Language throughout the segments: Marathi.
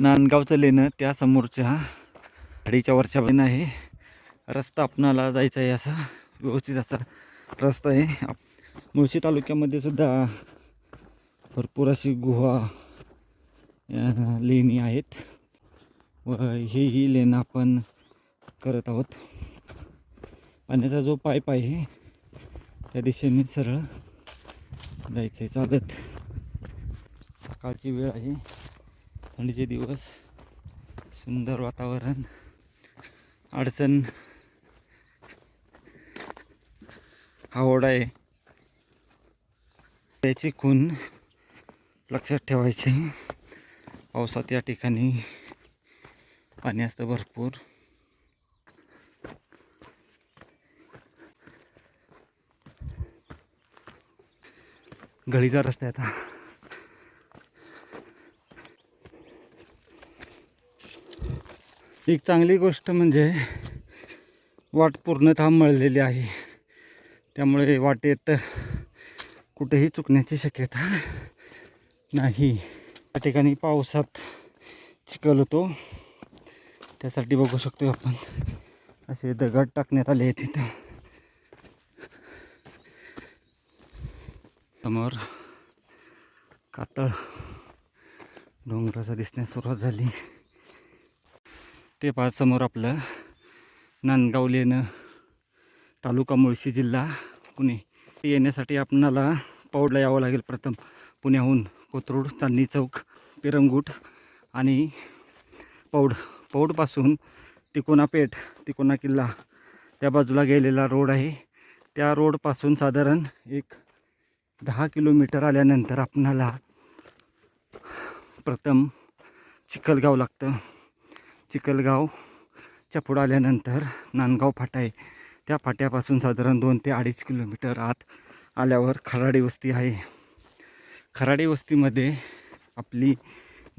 नांदगावचं लेणं त्या समोरच्या गाडीच्या वरच्या बाजूने आहे. रस्ता आपणाला जायचा आहे असा व्यवस्थित असा रस्ता आहे. आप- मुळशी तालुक्यामध्ये सुद्धा भरपूर अशी गुहा लेणी आहेत. व हे ही लेणं आपण करत आहोत. पाण्याचा जो पाईप आहे त्या दिशेने सरळ जायचं आहे चालत. सकाळची वेळ आहे. थंडीचे दिवस सुंदर वातावरण अडचण हा ओढा आहे. त्याची खून लक्षात ठेवायची. पावसात या ठिकाणी पाणी असतं भरपूर. गळीचा रस्ता आहे आता. एक चांगली गोष्ट म्हणजे वाट पूर्णतः मळलेली आहे. त्यामुळे वाटेत कुठेही चुकण्याची शक्यता नाही. त्या ठिकाणी पावसात चिखल होतो. त्यासाठी बघू शकतो आपण. असे दगड टाकण्यात आले आहेत तिथं समोर कातळ डोंगराचा दिसण्यास सुरुवात झाली. ते पाच समोर आपलं नांदगाव लेणं तालुका मुळशी जिल्हा पुणे. येण्यासाठी आपणाला पौडला यावं लागेल प्रथम. पुण्याहून कोथरूड चांदणी चौक पिरंगूट आणि पौड. पौडपासून तिकोना पेठ तिकोना किल्ला त्या बाजूला गेलेला रोड आहे. त्या रोडपासून साधारण एक दहा किलोमीटर आल्यानंतर आपणाला प्रथम चिखलगाव लागतं. चिखलगावच्या पुढं आल्यानंतर नांदगाव फाटा आहे. त्या फाट्यापासून साधारण दोन ते अडीच किलोमीटर आत आल्यावर खराडी वस्ती आहे. खराडी वस्तीमध्ये आपली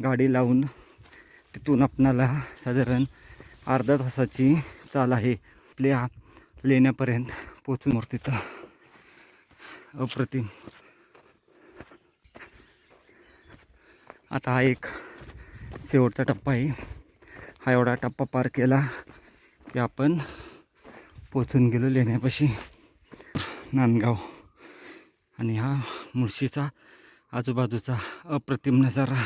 गाडी लावून तिथून आपणाला साधारण अर्धा तासाची चाल आहे. आपल्या लेण्यापर्यंत पोचून मूर्तीचं अप्रतिम. आता हा एक शेवटचा टप्पा आहे. हा एवढा टप्पा पार केला की आपण पोचून गेलो लेण्यापाशी नांदगाव. आणि हा मुळशीचा आजूबाजूचा अप्रतिम नजारा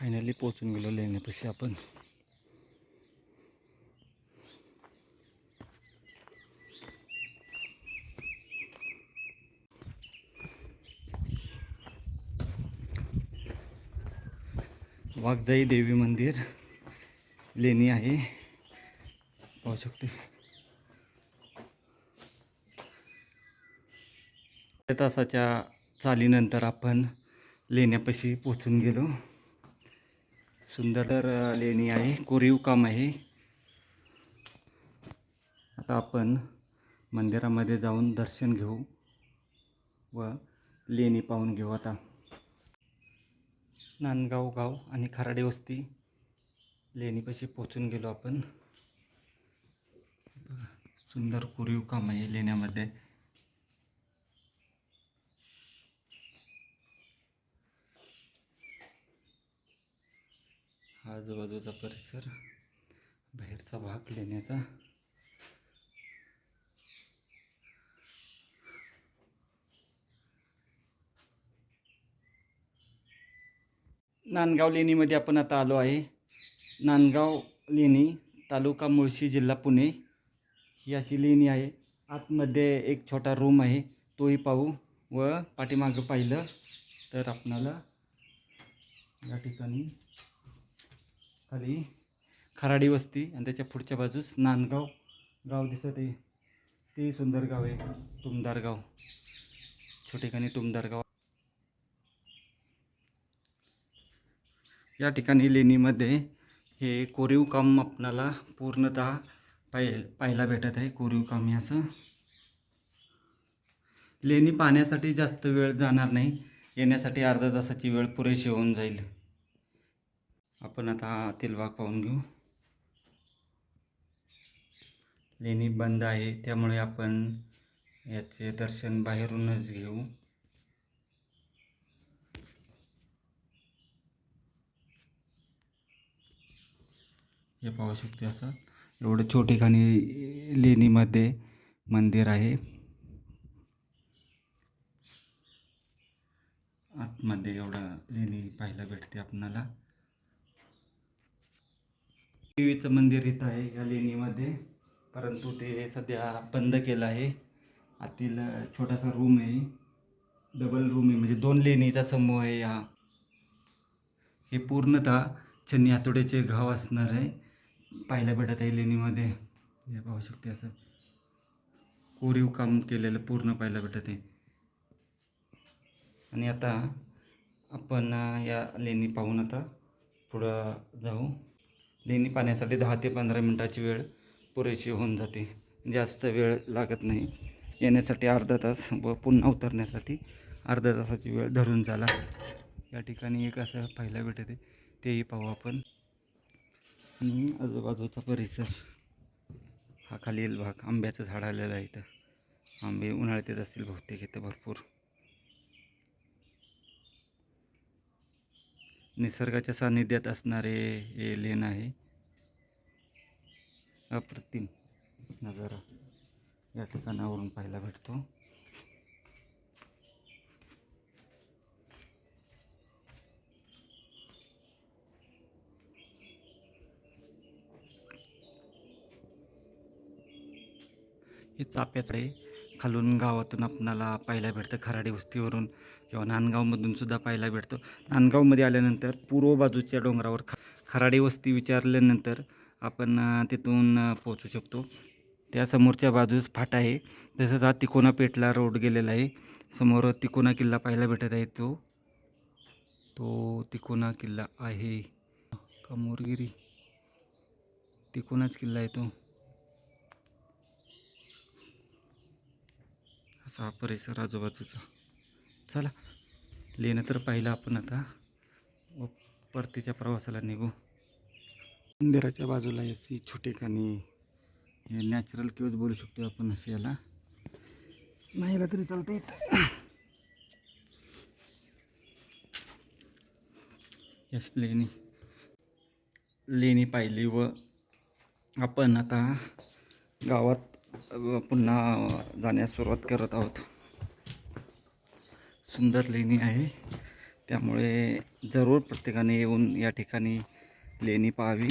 फायनली पोचून गेलो लेण्यापाशी आपण. वाघजाई देवी मंदिर लेणी आहे. पाहू शकते. तासाच्या चालीनंतर आपण लेण्यापाशी पोचून गेलो. सुंदर लेणी आहे. कोरीव काम आहे. आता आपण मंदिरामध्ये जाऊन दर्शन घेऊ व लेणी पाहून घेऊ आता. नांदगाव गाव आणि खराडे वस्ती लेणीपाशी पोचून गेलो आपण. सुंदर कोरीव काम आहे लेण्यामध्ये. हा आजूबाजूचा परिसर बाहेरचा भाग लेण्याचा. नांदगाव लेणीमध्ये आपण आता आलो आहे. नांदगाव लेणी तालुका मुळशी जिल्हा पुणे. ही अशी लेणी आहे. आतमध्ये एक छोटा रूम आहे. तोही पाहू व पाठीमागं पाहिलं तर आपणाला या ठिकाणी खाली खराडी वस्ती आणि त्याच्या पुढच्या बाजूस नांदगाव. गाव दिसत आहे. ते सुंदर गाव आहे. तुमदार गाव. छोटेखानी तुमदार गाव. या ठिकाणी लेणीमध्ये हे कोरीव काम आपणाला पूर्णतः पाय पाहायला भेटत आहे. कोरीव काम हे असं. लेणी पाहण्यासाठी जास्त वेळ जाणार नाही. येण्यासाठी अर्धा तासाची वेळ पुरेशी होऊन जाईल. आपण आता आतील भाग पाहून घेऊ. लेणी बंद आहे त्यामुळे आपण याचे दर्शन बाहेरूनच घेऊ. हे पाहू शकते असं एवढं छोटेखानी लेणीमध्ये मंदिर आहे. आतमध्ये एवढं लेणी पाहायला भेटते आपणाला. देवीचं मंदिर इथं आहे या लेणीमध्ये. परंतु ते सध्या बंद केलं आहे. आतील छोटासा रूम आहे. डबल रूम आहे. म्हणजे दोन लेणीचा समूह आहे हा. हे पूर्णतः चन्नी हातोड्याचे घाव असणार आहे. पाहायला भेटत आहे लेणीमध्ये. हे पाहू शकते असं. कोरीव काम केलेलं पूर्ण पाहायला भेटत आहे. आणि आता आपण या लेणी पाहून आता पुढं जाऊ. लेणी पाहण्यासाठी दहा ते पंधरा मिनटाची वेळ पुरेशी होऊन जाते. जास्त वेळ लागत नाही. येण्यासाठी अर्धा तास व पुन्हा उतरण्यासाठी अर्धा तासाची वेळ धरून झाला या ठिकाणी एक असं पाहायला भेटते. तेही पाहू आपण. आणि आजूबाजूचा परिसर. हा खालील भाग आंब्याचं झाड आलेलं आहे इथं. आंबे उन्हाळ्यात येत असतील बहुतेक इथं भरपूर. निसर्गाच्या सानिध्यात असणारे हे लेन आहे. अप्रतिम नजारा या ठिकाणावरून पाहायला भेटतो. हे चाप्याचं आहे. खालून गावातून आपणाला पाहायला भेटतं खराडी वस्तीवरून किंवा नांदगावमधून सुद्धा पाहायला भेटतो. नांदगावमध्ये आल्यानंतर पूर्व बाजूच्या डोंगरावर ख खराडी वस्ती विचारल्यानंतर आपण तिथून पोहोचू शकतो. त्या समोरच्या बाजूस फाटा आहे. तसंच हा तिकोना पेटला रोड गेलेला आहे. समोर तिकोना किल्ला पाहायला भेटत आहे तो. तो तिकोना किल्ला आहे. कमोरगिरी. तिकोनाच किल्ला आहे तो. असा हा परिसर आजूबाजूचा. चला लेणं तर पाहिलं आपण आता. व परतीच्या प्रवासाला निघू. मंदिराच्या बाजूला अशी काणी हे नॅचरल किंवा बोलू शकतो आपण असे याला. नाही तरी चालतं येत यस लेणी. लेणी पाहिली व आपण आता गावात पुन्हा जाण्यास सुरुवात करत आहोत. सुंदर लेणी आहे. त्यामुळे जरूर प्रत्येकाने येऊन या ठिकाणी लेणी पाहावी.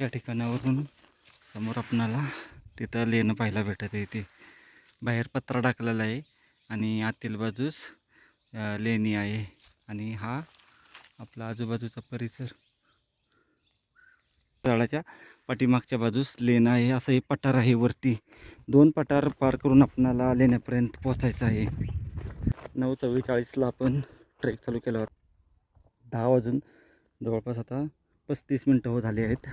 या ठिकाणावरून समोर आपणाला तिथं लेणं पाहायला भेटत आहे. ते बाहेर पत्रा टाकलेला आहे आणि आतील बाजूस लेणी आहे. आणि हा आपला आजूबाजूचा परिसर. झाडाच्या पाठीमागच्या बाजूस लेण आहे. असं हे पठार आहे वरती. दोन पठार पार करून आपणाला लेण्यापर्यंत पोचायचं आहे. नऊ चव्वेचाळीसला आपण ट्रेक चालू केला होता. दहा वाजून जवळपास आता पस्तीस मिनटं हो झाली आहेत.